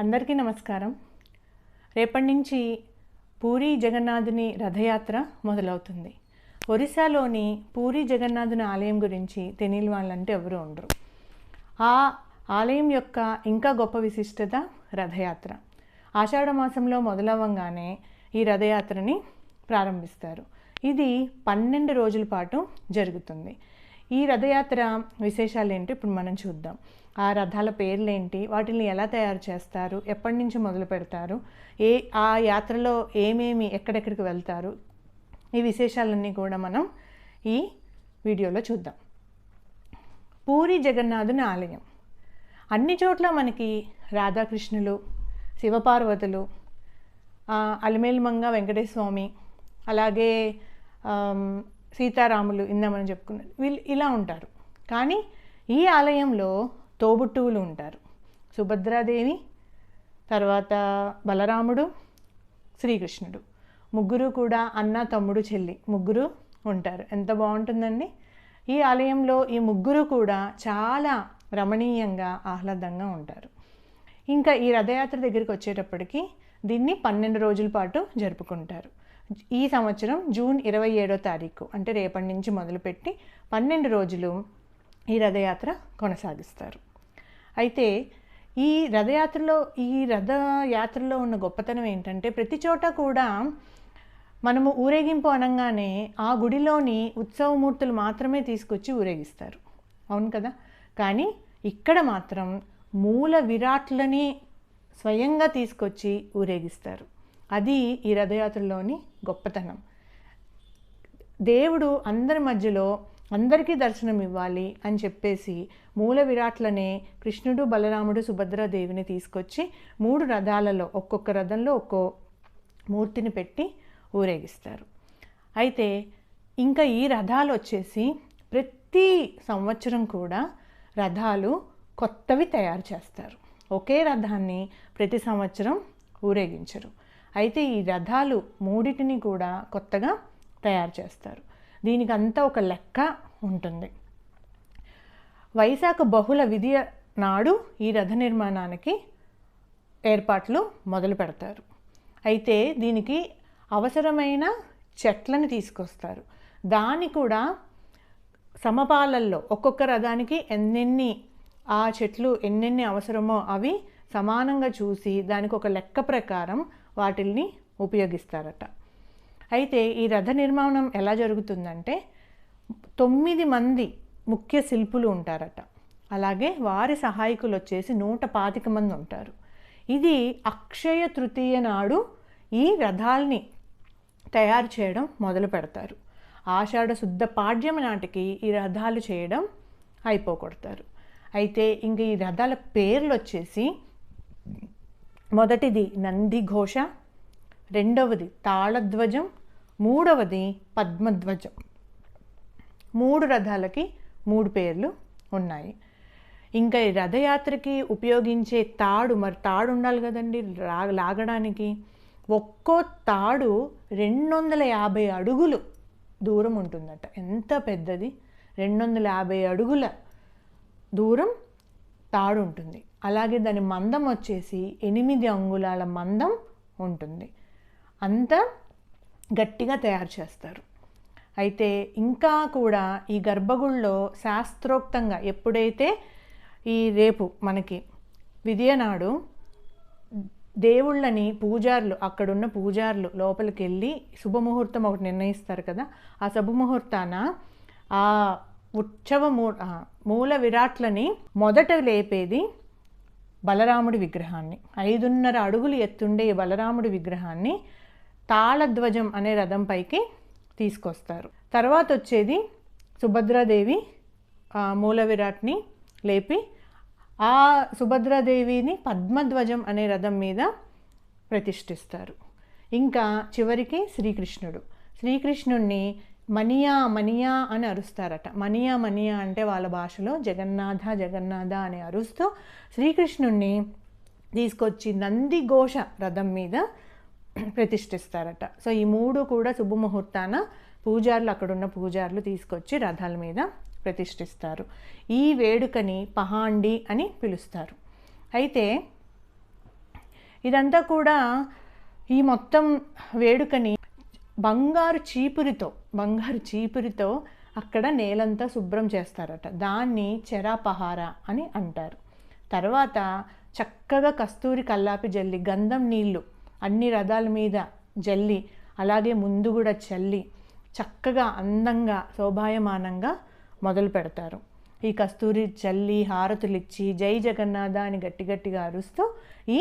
అందరికీ నమస్కారం. రేపటి నుంచి పూరి జగన్నాథుని రథయాత్ర మొదలవుతుంది. ఒరిస్సాలోని పూరి జగన్నాథుని ఆలయం గురించి తెలియని వాళ్ళంటే ఎవరు ఉండరు. ఆ ఆలయం యొక్క ఇంకా గొప్ప విశిష్టత రథయాత్ర. ఆషాఢ మాసంలో మొదలవ్వంగానే ఈ రథయాత్రని ప్రారంభిస్తారు. ఇది పన్నెండు రోజుల పాటు జరుగుతుంది. ఈ రథయాత్ర విశేషాలు ఏంటి ఇప్పుడు మనం చూద్దాం. ఆ రథాల పేర్లు ఏంటి వాటిని ఎలా తయారు చేస్తారు? ఎప్పటి నుంచి మొదలు పెడతారు? ఏ ఆ యాత్రలో ఏమేమి ఎక్కడెక్కడికి వెళ్తారు? ఈ విశేషాలన్నీ కూడా మనం ఈ వీడియోలో చూద్దాం. పూరి జగన్నాథుని ఆలయం. అన్ని చోట్ల మనకి రాధాకృష్ణులు శివపార్వతులు ఆ, అలిమేలుమంగ వెంకటేశ్వర స్వామి అలాగే సీతారాములు ఇందా మనం వీళ్ళు ఇలా ఉంటారు. కానీ ఈ ఆలయంలో తోబుట్టువులు ఉంటారు. సుభద్రాదేవి తర్వాత బలరాముడు శ్రీకృష్ణుడు. ముగ్గురు కూడా అన్న తమ్ముడు చెల్లి ముగ్గురు ఉంటారు. ఎంత బాగుంటుందండి? ఈ ఆలయంలో ఈ ముగ్గురు కూడా చాలా రమణీయంగా ఆహ్లాదంగా ఉంటారు. ఇంకా ఈ రథయాత్ర దగ్గరికి వచ్చేటప్పటికి దీన్ని పన్నెండు రోజుల పాటు జరుపుకుంటారు. ఈ సంవత్సరం జూన్ ఇరవై ఏడో తారీఖు అంటే రేపటి నుంచి మొదలుపెట్టి పన్నెండు రోజులు ఈ రథయాత్ర కొనసాగిస్తారు. అయితే ఈ రథయాత్రలో ఈ రథయాత్రలో ఉన్న గొప్పతనం ఏంటంటే ప్రతి చోట కూడా మనము ఊరేగింపు అనగానే ఆ గుడిలోని ఉత్సవమూర్తులు మాత్రమే తీసుకొచ్చి ఊరేగిస్తారు. అవును కదా? కానీ ఇక్కడ మాత్రం మూల విరాట్లని స్వయంగా తీసుకొచ్చి ఊరేగిస్తారు. అది ఈ రథయాత్రలోని గొప్పతనం. దేవుడు అందరి మధ్యలో అందరికీ దర్శనం ఇవ్వాలి అని చెప్పేసి మూల విరాట్లనే కృష్ణుడు బలరాముడు సుభద్రాదేవిని తీసుకొచ్చి మూడు రథాలలో ఒక్కొక్క రథంలో ఒక్కో మూర్తిని పెట్టి ఊరేగిస్తారు. అయితే ఇంకా ఈ రథాలు వచ్చేసి ప్రతి సంవత్సరం కూడా రథాలు కొత్తవి తయారు చేస్తారు. ఒకే రథాన్ని ప్రతి సంవత్సరం ఊరేగించరు. అయితే ఈ రథాలు మూడిటిని కూడా కొత్తగా తయారు చేస్తారు. దీనికి అంతా ఒక లెక్క ఉంటుంది. వైశాఖ బహుళ విధియ నాడు ఈ రథ నిర్మాణానికి ఏర్పాట్లు మొదలు పెడతారు. అయితే దీనికి అవసరమైన చెట్లను తీసుకొస్తారు. దాన్ని కూడా సమపాలల్లో ఒక్కొక్క రథానికి ఎన్నెన్ని ఆ చెట్లు ఎన్నెన్ని అవసరమో అవి సమానంగా చూసి దానికి ఒక లెక్క ప్రకారం వాటిల్ని ఉపయోగిస్తారట. అయితే ఈ రథ నిర్మాణం ఎలా జరుగుతుందంటే తొమ్మిది మంది ముఖ్య శిల్పులు ఉంటారట. అలాగే వారి సహాయకులు వచ్చేసి నూట పాతిక మంది ఉంటారు. ఇది అక్షయ తృతీయ నాడు ఈ రథాల్ని తయారు చేయడం మొదలు పెడతారు. ఆషాఢ శుద్ధ పాడ్యం నాటికి ఈ రథాలు చేయడం అయిపోకొడతారు అయితే ఇంక ఈ రథాల పేర్లు వచ్చేసి మొదటిది నంది ఘోష రెండవది తాళధ్వజం మూడవది పద్మధ్వజం. మూడు రథాలకి మూడు పేర్లు ఉన్నాయి. ఇంకా ఈ రథయాత్రకి ఉపయోగించే తాడు మరి తాడు ఉండాలి కదండి లా లాగడానికి. ఒక్కో తాడు రెండు వందల యాభై అడుగులు దూరం ఉంటుందట. ఎంత పెద్దది? రెండు వందల యాభై అడుగుల దూరం తాడు ఉంటుంది. అలాగే దాని మందం వచ్చేసి ఎనిమిది అంగుళాల మందం ఉంటుంది. అంత గట్టిగా తయారు చేస్తారు. అయితే ఇంకా కూడా ఈ గర్భగుడిలో శాస్త్రోక్తంగా ఎప్పుడైతే ఈ రేపు మనకి విజయనాడు దేవుళ్ళని పూజారులు అక్కడున్న పూజారులు లోపలికి వెళ్ళి శుభముహూర్తం ఒకటి నిర్ణయిస్తారు కదా ఆ శుభముహూర్తాన ఆ ఉత్సవ మూ మూల విరాట్లని మొదట లేపేది బలరాముడి విగ్రహాన్ని. ఐదున్నర అడుగులు ఎత్తుండే ఈ బలరాముడి విగ్రహాన్ని తాళధ్వజం అనే రథం పైకి తీసుకొస్తారు. తర్వాత వచ్చేది సుభద్రాదేవి మూల విరాట్ని లేపి ఆ సుభద్రాదేవిని పద్మధ్వజం అనే రథం మీద ప్రతిష్ఠిస్తారు. ఇంకా చివరికి శ్రీకృష్ణుడు. శ్రీకృష్ణుణ్ణి మనియా మనియా అని అరుస్తారట. మనియా మనియా అంటే వాళ్ళ భాషలో జగన్నాథ జగన్నాథ అని అరుస్తూ శ్రీకృష్ణుణ్ణి తీసుకొచ్చి నందిఘోష రథం మీద ప్రతిష్ఠిస్తారట. సో ఈ మూడు కూడా శుభముహూర్తాన పూజారులు అక్కడున్న పూజారులు తీసుకొచ్చి రథాల మీద ప్రతిష్ఠిస్తారు. ఈ వేడుకని పహాండి అని పిలుస్తారు. అయితే ఇదంతా కూడా ఈ మొత్తం వేడుకని బంగారు చీపురితో బంగారు చీపురితో అక్కడ నేలంతా శుభ్రం చేస్తారట. దాన్ని చెరాపహార అని అంటారు. తర్వాత చక్కగా కస్తూరి కల్లాపి జల్లి గంధం నీళ్ళు అన్ని రథాల మీద జల్లి అలాగే ముందు కూడా చల్లి చక్కగా అందంగా శోభాయమానంగా మొదలు పెడతారు. ఈ కస్తూరి చల్లి హారతులు ఇచ్చి జై జగన్నాథ అని గట్టి గట్టిగా అరుస్తూ ఈ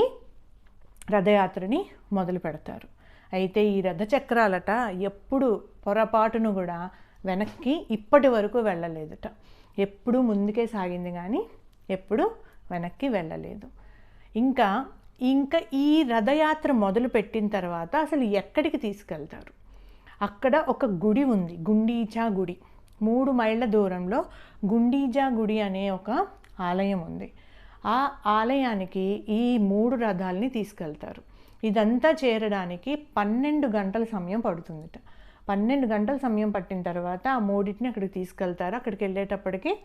రథయాత్రని మొదలు పెడతారు. అయితే ఈ రథచక్రాలట ఎప్పుడు పొరపాటును కూడా వెనక్కి ఇప్పటి వరకు వెళ్ళలేదట. ఎప్పుడు ముందుకే సాగింది కానీ ఎప్పుడు వెనక్కి వెళ్ళలేదు. ఇంకా ఇంకా ఈ రథయాత్ర మొదలు పెట్టిన తర్వాత అసలు ఎక్కడికి తీసుకెళ్తారు? అక్కడ ఒక గుడి ఉంది గుండీచా గుడి. మూడు మైళ్ళ దూరంలో గుండీజా గుడి అనే ఒక ఆలయం ఉంది. ఆ ఆలయానికి ఈ మూడు రథాలని తీసుకెళ్తారు. ఇదంతా చేరడానికి పన్నెండు గంటల సమయం పడుతుందిట. పన్నెండు గంటల సమయం పట్టిన తర్వాత ఆ మూడింటిని అక్కడికి తీసుకెళ్తారు. అక్కడికి వెళ్ళేటప్పటికి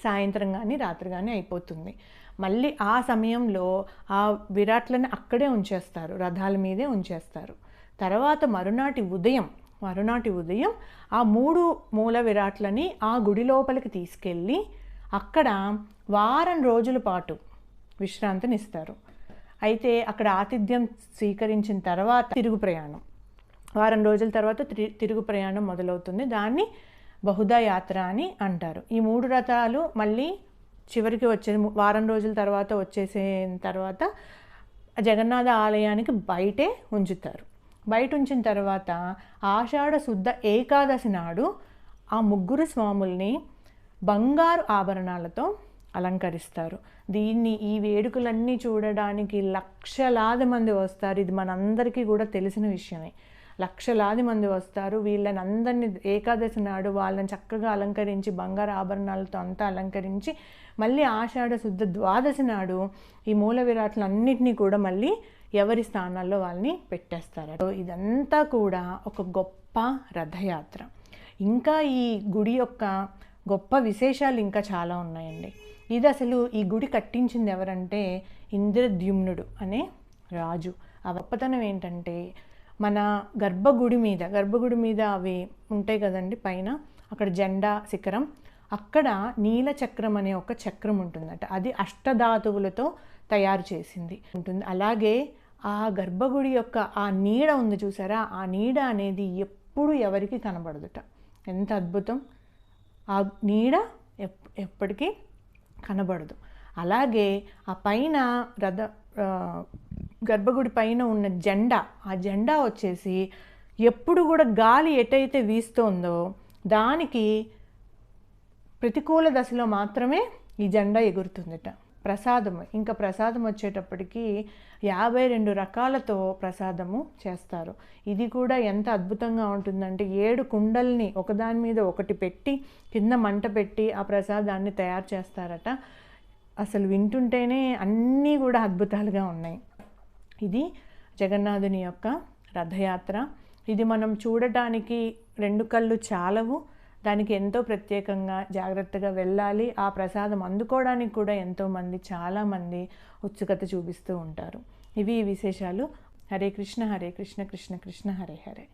సాయంత్రం కానీ రాత్రి కానీ అయిపోతుంది. మళ్ళీ ఆ సమయంలో ఆ విరాట్లను అక్కడే ఉంచేస్తారు రథాల మీదే ఉంచేస్తారు. తర్వాత మరునాటి ఉదయం మరునాటి ఉదయం ఆ మూడు మూల విరాట్లని ఆ గుడి లోపలికి తీసుకెళ్ళి అక్కడ వారం రోజుల పాటు విశ్రాంతినిస్తారు అయితే అక్కడ ఆతిథ్యం స్వీకరించిన తర్వాత తిరుగు ప్రయాణం. వారం రోజుల తర్వాత తిరుగు ప్రయాణం మొదలవుతుంది. దాన్ని బహుదా యాత్ర అని అంటారు. ఈ మూడు రథాలు మళ్ళీ చివరికి వచ్చే వారం రోజుల తర్వాత వచ్చేసిన తర్వాత జగన్నాథ ఆలయానికి బయటే ఉంచుతారు. బయట ఉంచిన తర్వాత ఆషాఢ శుద్ధ ఏకాదశి నాడు ఆ ముగ్గురు స్వాముల్ని బంగారు ఆభరణాలతో అలంకరిస్తారు. దీన్ని ఈ వేడుకలన్నీ చూడడానికి లక్షలాది మంది వస్తారు. ఇది మనందరికీ కూడా తెలిసిన విషయమే. లక్షలాది మంది వస్తారు. వీళ్ళని అందరినీ ఏకాదశి నాడు వాళ్ళని చక్కగా అలంకరించి బంగారు ఆభరణాలతో అంతా అలంకరించి మళ్ళీ ఆషాఢ శుద్ధ ద్వాదశి నాడు ఈ మూల విరాట్లన్నింటినీ కూడా మళ్ళీ ఎవరి స్థానాల్లో వాళ్ళని పెట్టేస్తారు. ఇదంతా కూడా ఒక గొప్ప రథయాత్ర. ఇంకా ఈ గుడి యొక్క గొప్ప విశేషాలు ఇంకా చాలా ఉన్నాయండి. ఇది అసలు ఈ గుడి కట్టించింది ఎవరంటే ఇంద్రద్యుమ్నుడు అనే రాజు. ఆ గొప్పతనం ఏంటంటే మన గర్భగుడి మీద గర్భగుడి మీద అవి ఉంటాయి కదండి పైన అక్కడ జెండా శిఖరం. అక్కడ నీల చక్రం అనే ఒక చక్రం ఉంటుందట. అది అష్టధాతువులతో తయారు చేసింది. ఉంటుంది. అలాగే ఆ గర్భగుడి యొక్క ఆ నీడ ఉంది చూసారా? ఆ నీడ అనేది ఎప్పుడు ఎవరికి కనబడదుట. ఎంత అద్భుతం! ఆ నీడ ఎప్ ఎప్పటికీ కనబడదు. అలాగే ఆ పైన రథ గర్భగుడి పైన ఉన్న జెండా ఆ జెండా వచ్చేసి ఎప్పుడు కూడా గాలి ఎటైతే వీస్తోందో దానికి ప్రతికూల దశలో మాత్రమే ఈ జెండా ఎగురుతుందట. ప్రసాదము ఇంకా ప్రసాదం వచ్చేటప్పటికి యాభై రెండు రకాలతో ప్రసాదము చేస్తారు. ఇది కూడా ఎంత అద్భుతంగా ఉంటుందంటే ఏడు కుండల్ని ఒకదాని మీద ఒకటి పెట్టి కింద మంట పెట్టి ఆ ప్రసాదాన్ని తయారు చేస్తారట. అసలు వింటుంటేనే అన్నీ కూడా అద్భుతాలుగా ఉన్నాయి. ఇది జగన్నాథుని యొక్క రథయాత్ర. ఇది మనం చూడటానికి రెండు కళ్ళు చాలవు. దానికి ఎంతో ప్రత్యేకంగా జాగ్రత్తగా వెళ్ళాలి. ఆ ప్రసాదం అందుకోవడానికి కూడా ఎంతోమంది చాలామంది ఉత్సుకత చూపిస్తూ ఉంటారు. ఇవి ఈ విశేషాలు. హరే కృష్ణ హరే కృష్ణ కృష్ణ కృష్ణ హరే హరే.